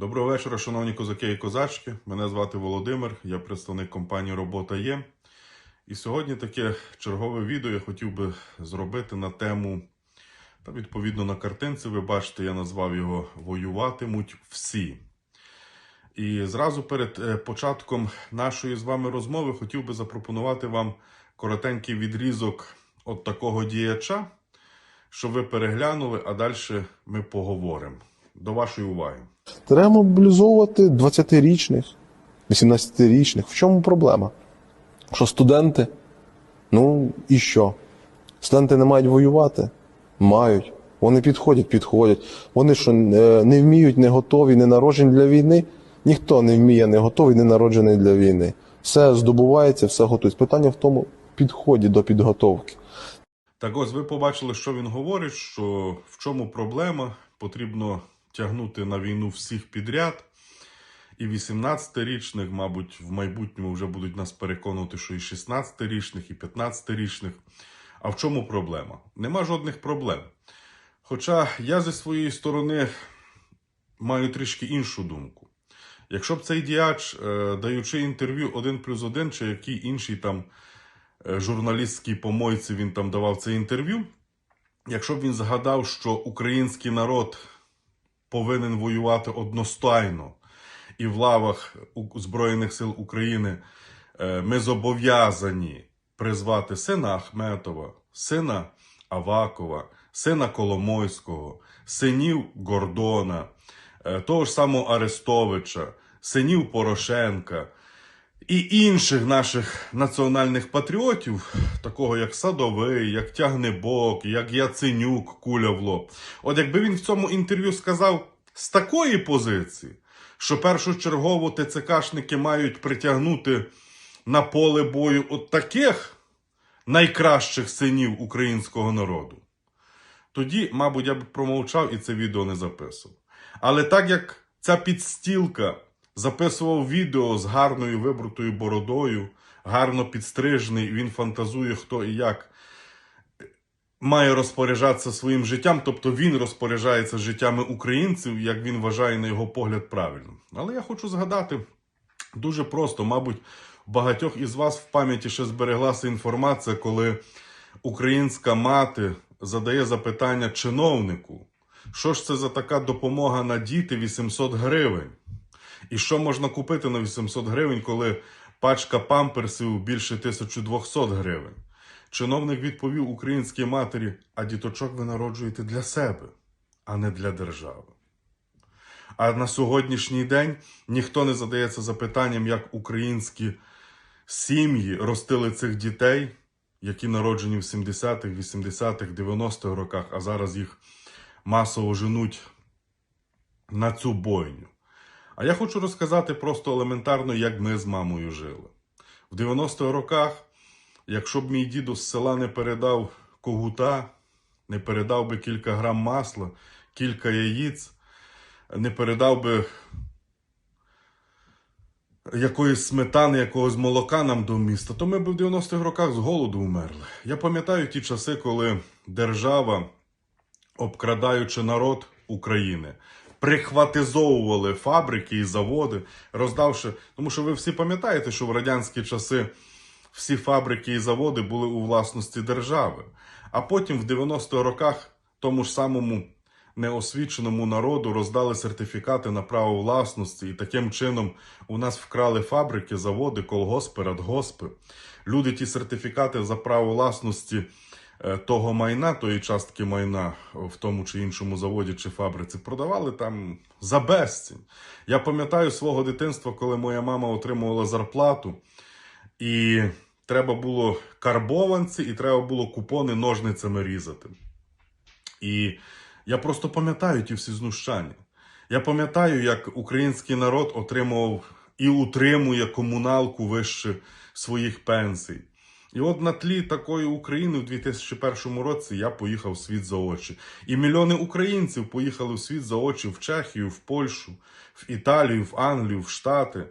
Доброго вечора, шановні козаки і козачки. Мене звати Володимир, я представник компанії Робота є. І сьогодні таке чергове відео я хотів би зробити на тему, та відповідно на картинці, ви бачите, я назвав його Воюватимуть всі. І зразу перед е, початком нашої з вами розмови хотів би запропонувати вам коротенький відрізок от такого діяча, щоб ви переглянули, а далі ми поговоримо. До вашої уваги. Треба мобілізовувати 20-річних, 18-річних. В чому проблема? Що студенти? Ну і що? Студенти не мають воювати? Мають. Вони підходять, підходять. Вони що е, не вміють, не готові, не народжені для війни? Ніхто не вміє, не готовий, не народжений для війни. Все здобувається, все готується. Питання в тому підході до підготовки. Так ось ви побачили, що він говорить, що в чому проблема, потрібно тягнути на війну всіх підряд. І 18-річних, мабуть, в майбутньому вже будуть нас переконувати, що і 16-річних, і 15-річних. А в чому проблема? Нема жодних проблем. Хоча я зі своєї сторони маю трішки іншу думку. Якщо б цей діяч, е, даючи інтерв'ю один плюс один, чи який інший там е, журналістській помойці він там давав це інтерв'ю, якщо б він згадав, що український народ повинен воювати одностайно. І в лавах Збройних сил України е, ми зобов'язані призвати сина Ахметова, сина Авакова, сина Коломойського, синів Гордона, е, того ж самого Арестовича, синів Порошенка і інших наших національних патріотів, такого як Садовий, як Тягнебок, як Яценюк, куля в лоб. От якби він в цьому інтерв'ю сказав з такої позиції, що першочергово ТЦКшники мають притягнути на поле бою от таких найкращих синів українського народу, тоді, мабуть, я б промовчав і це відео не записував. Але так як ця підстілка записував відео з гарною вибрутою бородою, гарно підстрижений, він фантазує, хто і як має розпоряджатися своїм життям, тобто він розпоряджається життями українців, як він вважає на його погляд правильно. Але я хочу згадати дуже просто, мабуть, багатьох із вас в пам'яті ще збереглася інформація, коли українська мати задає запитання чиновнику, що ж це за така допомога на діти 800 гривень? І що можна купити на 800 гривень, коли пачка памперсів більше 1200 гривень? Чиновник відповів українській матері: а діточок ви народжуєте для себе, а не для держави. А на сьогоднішній день ніхто не задається запитанням, як українські сім'ї ростили цих дітей, які народжені в 70-х, 80-х, 90-х роках, а зараз їх масово женуть на цю бойню. А я хочу розказати просто елементарно, як ми з мамою жили. В 90-х роках, якщо б мій дідо з села не передав когута, не передав би кілька грам масла, кілька яїць, не передав би якоїсь сметани, якогось молока нам до міста, то ми б в 90-х роках з голоду вмерли. Я пам'ятаю ті часи, коли держава, обкрадаючи народ України, прихватизовували фабрики і заводи, роздавши. Тому що ви всі пам'ятаєте, що в радянські часи всі фабрики і заводи були у власності держави. А потім в 90-х роках тому ж самому неосвіченому народу роздали сертифікати на право власності, і таким чином у нас вкрали фабрики, заводи, колгоспи, радгоспи. Люди ті сертифікати за право власності того майна, тої частки майна в тому чи іншому заводі чи фабриці продавали там за безцінь. Я пам'ятаю свого дитинства, коли моя мама отримувала зарплату, і треба було карбованці, і треба було купони ножницями різати. І я просто пам'ятаю ті всі знущання. Я пам'ятаю, як український народ отримував і утримує комуналку вище своїх пенсій. І от на тлі такої України в 2001 році я поїхав світ за очі. І мільйони українців поїхали в світ за очі в Чехію, в Польщу, в Італію, в Англію, в Штати,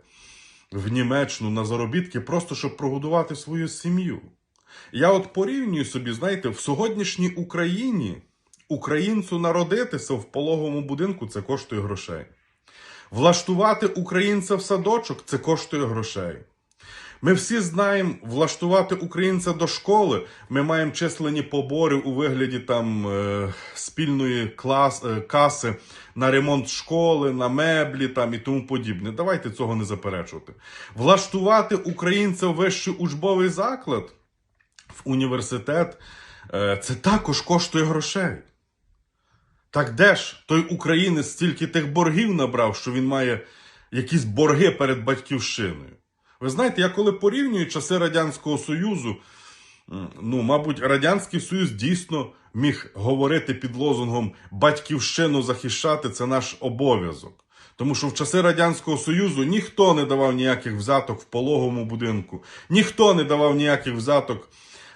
в Німеччину на заробітки, просто щоб прогодувати свою сім'ю. Я от порівнюю собі, знаєте, в сьогоднішній Україні українцю народитися в пологовому будинку це коштує грошей. Влаштувати українця в садочок це коштує грошей. Ми всі знаємо, влаштувати українця до школи. Ми маємо численні побори у вигляді там е, спільної клас, е, каси на ремонт школи, на меблі там і тому подібне. Давайте цього не заперечувати. Влаштувати українця в вищий учбовий заклад в університет е, це також коштує грошей. Так де ж той українець стільки тих боргів набрав, що він має якісь борги перед батьківщиною? Ви знаєте, я коли порівнюю часи Радянського Союзу, ну, мабуть, Радянський Союз дійсно міг говорити під лозунгом батьківщину захищати це наш обов'язок. Тому що в часи Радянського Союзу ніхто не давав ніяких взяток в пологовому будинку, ніхто не давав ніяких взяток,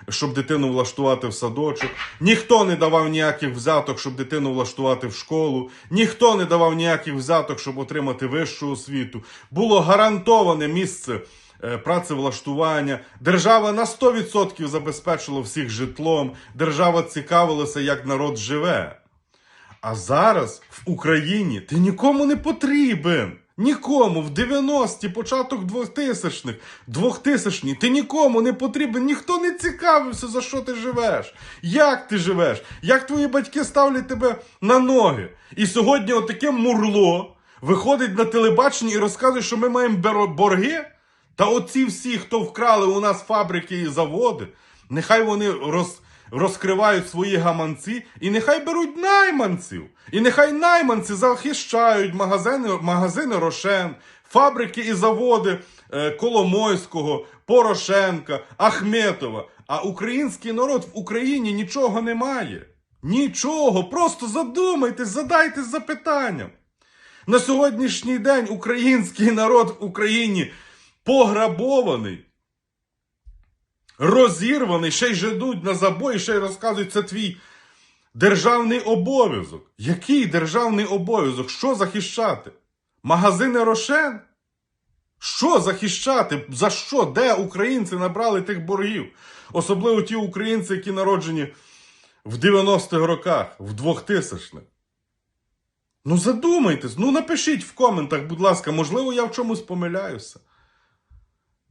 щоб дитину влаштувати в садочок, ніхто не давав ніяких взяток, щоб дитину влаштувати в школу, ніхто не давав ніяких взяток, щоб отримати вищу освіту. Було гарантоване місце е, працевлаштування. Держава на 100% забезпечила всіх житлом. Держава цікавилася, як народ живе. А зараз в Україні ти нікому не потрібен. Нікому в 90-ті, початок 2000-х, 2000-ні, ти нікому не потрібен, ніхто не цікавився, за що ти живеш, як ти живеш, як твої батьки ставлять тебе на ноги. І сьогодні отаке мурло виходить на телебачення і розказує, що ми маємо борги. Та оці всі, хто вкрали у нас фабрики і заводи, нехай вони роз, розкривають свої гаманці і нехай беруть найманців. І нехай найманці захищають магазини, магазини Рошен, фабрики і заводи е, Коломойського, Порошенка, Ахметова. А український народ в Україні нічого не має. Нічого. Просто задумайтесь, задайтесь запитанням. На сьогоднішній день український народ в Україні пограбований, розірваний, ще й жадуть на забої, ще й розказують, це твій державний обов'язок. Який державний обов'язок? Що захищати? Магазини Рошен? Що захищати? За що? Де українці набрали тих боргів? Особливо ті українці, які народжені в 90-х роках, в 2000-х. Ну задумайтесь, ну напишіть в коментах, будь ласка, можливо, я в чомусь помиляюся.